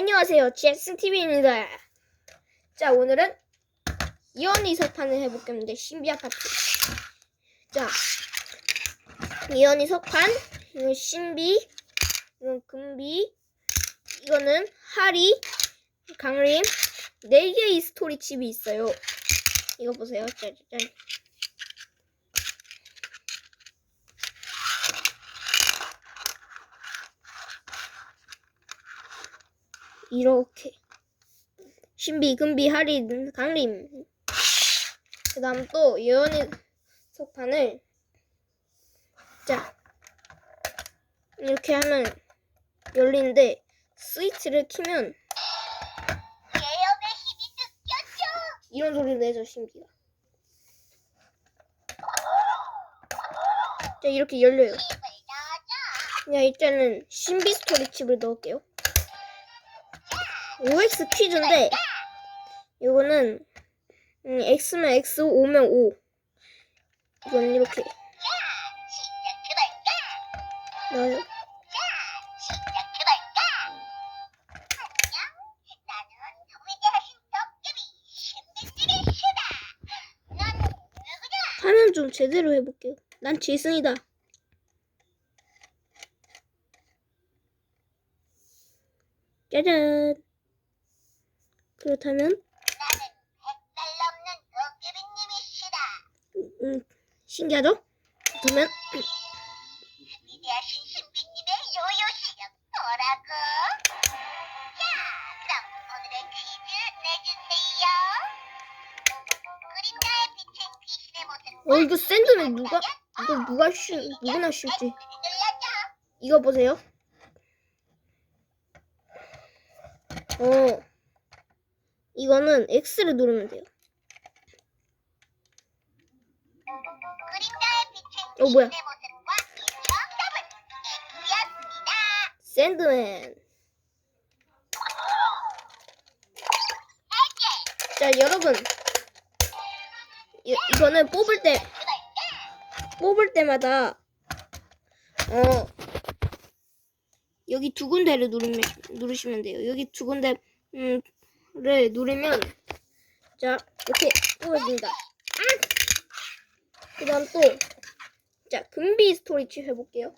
안녕하세요. GXTV입니다. 자, 오늘은 이언이 석판을 해볼 건데, 신비 아파트. 자, 이언이 석판, 이건 신비, 이건 금비, 이거는 하리, 강림, 네 개의 스토리 칩이 있어요. 이거 보세요. 짜자잔. 이렇게. 신비, 금비, 하리, 강림. 그 다음 또 예언의 석판을. 자. 이렇게 하면 열리는데 스위치를 키면 예언의 힘이 느껴져. 이런 소리를 내죠 신비가. 자 이렇게 열려요. 자. 일단은 신비 스토리 칩을 넣을게요 OX 퀴즈인데 이거는 음, X면 X, O면 O. 이건 이렇게. 누구냐? 하면 좀 제대로 해볼게요. 난 제승이다. 짜잔 그렇다면 도깨비님이시다. 음, 신기하죠? 그렇다면 위대하신 신비님의 요요 실력 뭐라고? 자, 그럼 오늘의 퀴즈 내주세요. 그림자에 비친 귀신의 모습. 어 이거 샌드맨 누가 이거 누가 쉬 누구나 쉽지 눌러줘. 이거 보세요 어 이거는 X를 누르면 돼요. 어, 뭐야? 샌드맨. 자 여러분. 이, 이거는 뽑을 때 뽑을 때마다 어 여기 두 군데를 누르면 누르시면 돼요. 여기 두 군데 를 누르면 자 이렇게 뽑아집니다. 그 다음 또 자 금비 스토리 칩 해볼게요.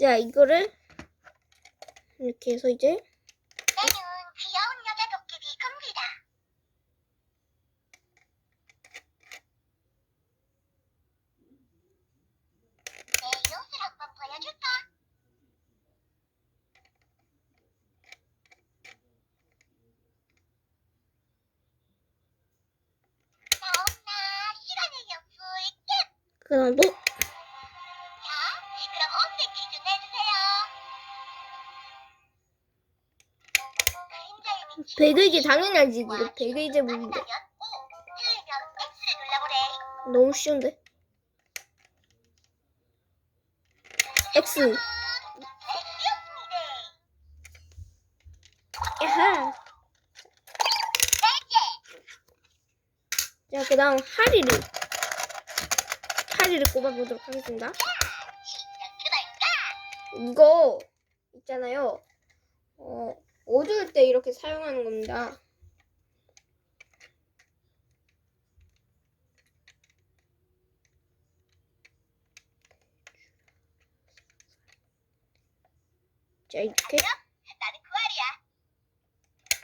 자 이거를 이렇게 해서 이제 나는 귀여운 여자 도깨비 금비다. 내 요술 한번 보여줄까? 나온나 시간을 좀 풀게. 또 자, 그럼 비친 배그이제 당연히 알지 이거. 배그이제 무인데. 너무 쉬운데? X. 야하. 자 그 다음 하리를 하리를 꼽아보도록 하겠습니다. 이거 있잖아요. 어 어두울 때 이렇게 사용하는 겁니다. 자 이렇게 나는 구할이야.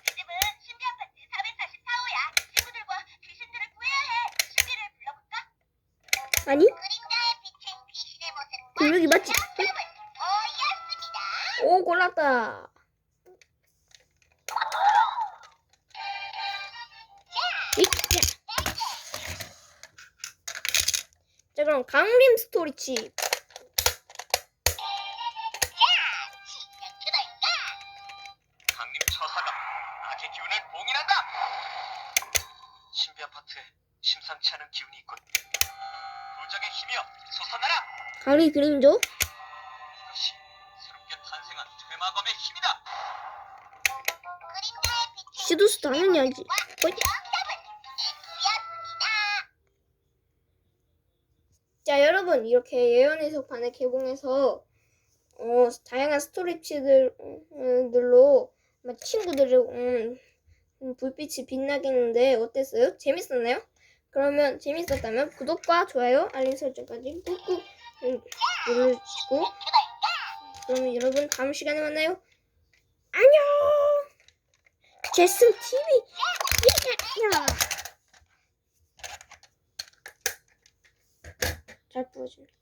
집은 신비 아파트 444호야. 친구들과 귀신들을 구해야 해. 신비를 불러볼까? 아니 그림자에 비친 귀신의 모습과 그럼 여기 맞지? 오 골랐다. 자 그럼 강림 처사가 악의 기운을 봉인한다. 신비 아파트에 심상치 않은 기운이 있군. 부적의 힘이여 솟아나라. 강림 그림조 이것이 새롭게 탄생한 퇴마검의 힘이다. 시도스 당연히 알지 X였습니다. 자 여러분 이렇게 예언의 석판을 개봉해서 어, 다양한 스토리치들로 친구들을 음, 음, 불빛이 빛나겠는데 어땠어요? 재밌었나요? 그러면 재밌었다면 구독과 좋아요, 알림 설정까지 꾹꾹 음, 눌러주시고 그러면 여러분 다음 시간에 만나요. 안녕. 제슨 TV. 야. 잘 부러진다.